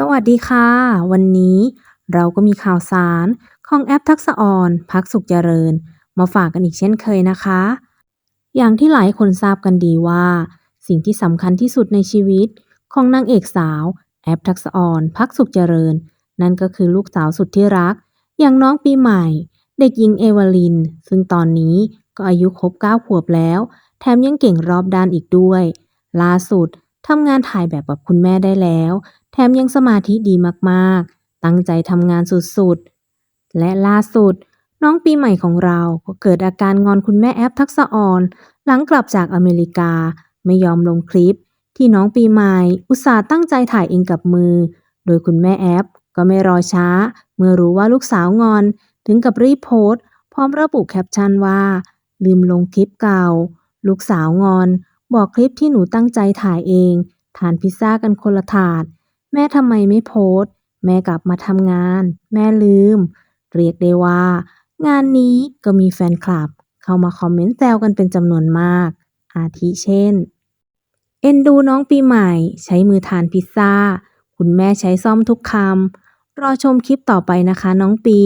สวัสดีค่ะ วันนี้เราก็มีข่าวสารของแอปทักษะออนพักสุขเจริญ มาฝากกันอีกเช่นเคยนะคะ อย่างที่หลายคนทราบกันดีว่า สิ่งที่สำคัญที่สุดในชีวิตของนางเอกสาว แอปทักษะออนพักสุขเจริญ นั่นก็คือลูกสาวสุดที่รัก อย่างน้องปีใหม่ เด็กหญิงเอวาลิน ซึ่งตอนนี้ก็อายุครบ9ขวบแล้ว แถมยังเก่งรอบด้านอีกด้วยล่าสุด ทำงานถ่ายแบบกับคุณแม่ได้แล้ว แถมยังสมาธิดีมากๆ ตั้งใจทำงานสุดๆ และล่าสุด น้องปีใหม่ของเราก็เกิดอาการงอนคุณแม่แอปทักษะออนหลังกลับจากอเมริกา ไม่ยอมลงคลิป ที่น้องปีใหม่ อุตส่าห์ตั้งใจถ่ายเองกับมือ โดยคุณแม่แอป ก็ไม่รอช้า เมื่อรู้ว่าลูกสาวงอน ถึงกับรีโพสต์พร้อมระบุแคปชั่นว่า ลืมลงคลิปเก่า ลูกสาวงอน บอกคลิปที่หนูตั้งใจถ่ายเอง ทานพิซซ่ากันคนละถาด แม่ทำไมไม่โพสต์ แม่กลับมาทำงาน แม่ลืม เรียกได้ว่า งานนี้ก็มีแฟนคลับ เข้ามาคอมเมนต์แซวกันเป็นจำนวนมาก อาทิเช่น เอ็นดูน้องปีใหม่ ใช้มือทานพิซซ่า คุณแม่ใช้ซ่อมทุกคำ รอชมคลิปต่อไปนะคะน้องปี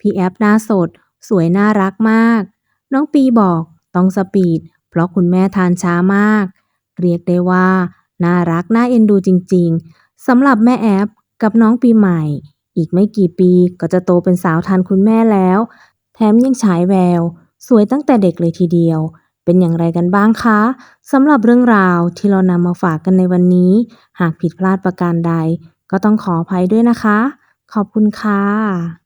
พี่แอปหน้าสด สวยน่ารักมาก น้องปีบอกต้องสปีด เพราะคุณแม่ทานช้ามาก เรียกได้ว่า น่ารักน่าเอ็นดูจริงๆสำหรับแม่แอปกับน้องปีใหม่ อีกไม่กี่ปีก็จะโตเป็นสาวทันคุณแม่แล้ว แถมยังฉายแวว สวยตั้งแต่เด็กเลยทีเดียว เป็นอย่างไรกันบ้างคะสำหรับเรื่องราวที่เรานำมาฝากกันในวันนี้ หากผิดพลาดประการใด ก็ต้องขออภัยด้วยนะคะ ขอบคุณค่ะ